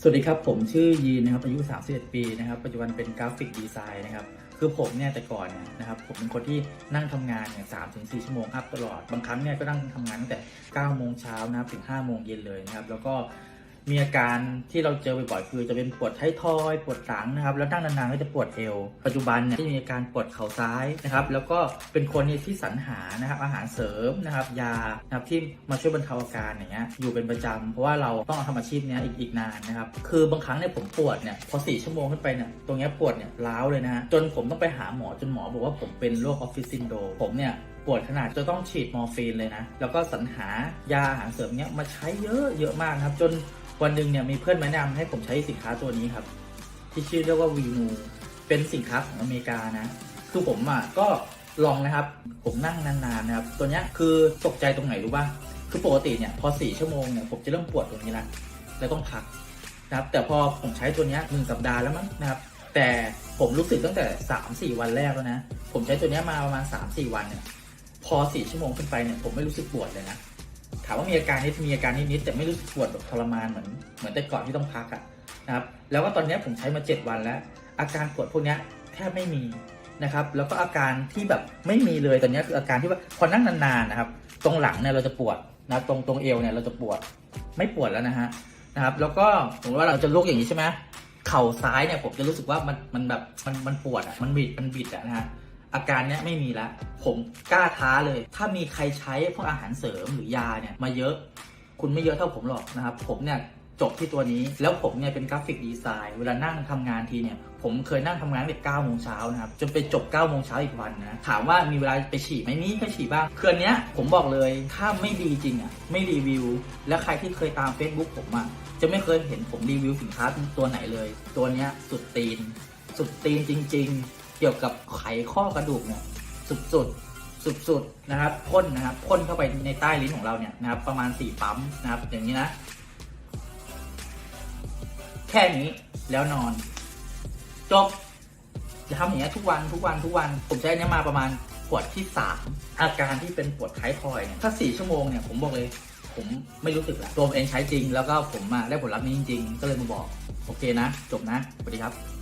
สวัสดีครับ ผมชื่อยีนนะครับอายุ 31 ปีนะครับปัจจุบันเป็นกราฟิกดีไซน์นะครับคือผมเนี่ยแต่ก่อนนะครับผมเป็นคนที่นั่งทำงานเนี่ยสามถึงสี่ชั่วโมงอัพตลอด บางครั้งเนี่ยก็นั่งทำงานตั้งแต่9โมงเช้านะครับถึง5โมงเย็นเลยนะครับแล้วก็ มีอาการที่เราเจอบ่อยๆคือจะเป็นปวดท้ายทอยปวดหลังนะครับแล้วนั่งนานๆก็จะปวดเอว ปัจจุบันเนี่ยที่มีอาการปวดเข่าซ้ายนะครับ แล้วก็เป็นคนที่สรรหานะครับอาหารเสริมนะครับ ยานะครับที่มาช่วยบรรเทาอาการอย่างเงี้ยอยู่เป็นประจำเพราะว่าเราต้องทำอาชีพเนี้ยอีกอีกนานนะครับ คือบางครั้งเนี่ยผมปวดเนี่ยพอสี่ชั่วโมงขึ้นไปเนี่ยตรงเนี้ยปวดเนี่ยร้าวเลยนะฮะจนผมต้องไปหาหมอจนหมอบอกว่าผมเป็นโรคออฟฟิศซินโดรมผมเนี่ยปวดขนาดจะต้องฉีดมอร์ฟีนเลยนะ แล้วก็สรรหายาอาหารเสริมเนี้ยมาใช้เยอะเยอะมากครับ จน วันหนึ่งเนี่ยมีเพื่อนแนะนำให้ผมใช้สินค้าตัวนี้ครับ ที่ชื่อเรียกว่าวีนูเป็นสินค้าของอเมริกานะ คือผมอะก็ลองนะครับ ผมนั่งนานๆนะครับ ตัวเนี้ยคือตกใจตรงไหนรู้ป่ะคือปกติเนี่ยพอสี่ชั่วโมงเนี่ยผมจะเริ่มปวดตรงนี้ละแล้วต้องพักนะครับ แต่พอผมใช้ตัวเนี้ยหนึ่งสัปดาห์แล้วมั้งนะครับ แต่ผมรู้สึกตั้งแต่สามสี่วันแรกแล้วนะ ผมใช้ตัวเนี้ยมาประมาณสามสี่วันเนี่ยพอสี่ชั่วโมงขึ้นไปเนี่ยผมไม่รู้สึกปวดเลยนะ ถามว่ามีอาการนิดมีอาการนิดๆแต่ไม่รู้สึกปวดแบบทรมานเหมือนเหมือนแต่ก่อนที่ต้องพักอะนะครับแล้วก็ตอนนี้ผมใช้มา 7 วันแล้ว อาการปวดพวกนี้แทบไม่มีนะครับแล้วก็อาการที่แบบไม่มีเลยตอนนี้คืออาการที่ว่าพอนั่งนานๆนะครับ ตรงหลังเนี่ยเราจะปวดนะตรงตรงเอวเนี่ยเราจะปวดไม่ปวดแล้วนะฮะนะครับ แล้วก็สมมติว่าเราจะลุกอย่างนี้ใช่ไหมเข่าซ้ายเนี่ยผมจะรู้สึกว่ามันมันแบบมันมันปวดอะมันบิดมันบิดอะนะฮะ อาการเนี้ยไม่มีแล้วผมกล้าท้าเลย ถ้ามีใครใช้พวกอาหารเสริมหรือยาเนี่ยมาเยอะ คุณไม่เยอะเท่าผมหรอกนะครับ ผมเนี่ยจบที่ตัวนี้แล้วผมเนี่ยเป็นกราฟิกดีไซน์เวลานั่งทำงานทีเนี่ย ผมเคยนั่งทำงานตั้งแต่9โมงเช้านะครับ จนไปจบ9โมงเช้าอีกวันนะ ถามว่ามีเวลาไปฉี่ไหมมีก็ฉี่บ้างเครือนเนี้ยผมบอกเลยถ้าไม่ดีจริงอะไม่รีวิว แล้วใครที่เคยตาม Facebook ผมอะจะไม่เคยเห็นผมรีวิวสินค้าตัวไหนเลย ตัวเนี้ยสุดตีน สุดตีนจริง ๆ เกี่ยวกับไขข้อกระดูกเนี่ยสุดๆสุดๆนะครับพ่นนะครับพ่นเข้าไปในใต้ลิ้นของเราเนี่ยนะครับ ประมาณ4ปั๊มนะครับ อย่างนี้นะ แค่นี้แล้วนอน จบจะทำอย่างนี้ทุกวันทุกวันทุกวัน ผมใช้อันนี้มาประมาณขวดที่3อาการที่เป็นปวดท้ายทอยเนี่ยถ้า4ชั่วโมงเนี่ยผมบอกเลย ผมไม่รู้สึกแล้วตัวมเองใช้จริง แล้วก็ผมอะได้ผลลัพธ์นี้จริง ๆ ก็เลยมาบอก โอเคนะ จบนะสวัสดีครับ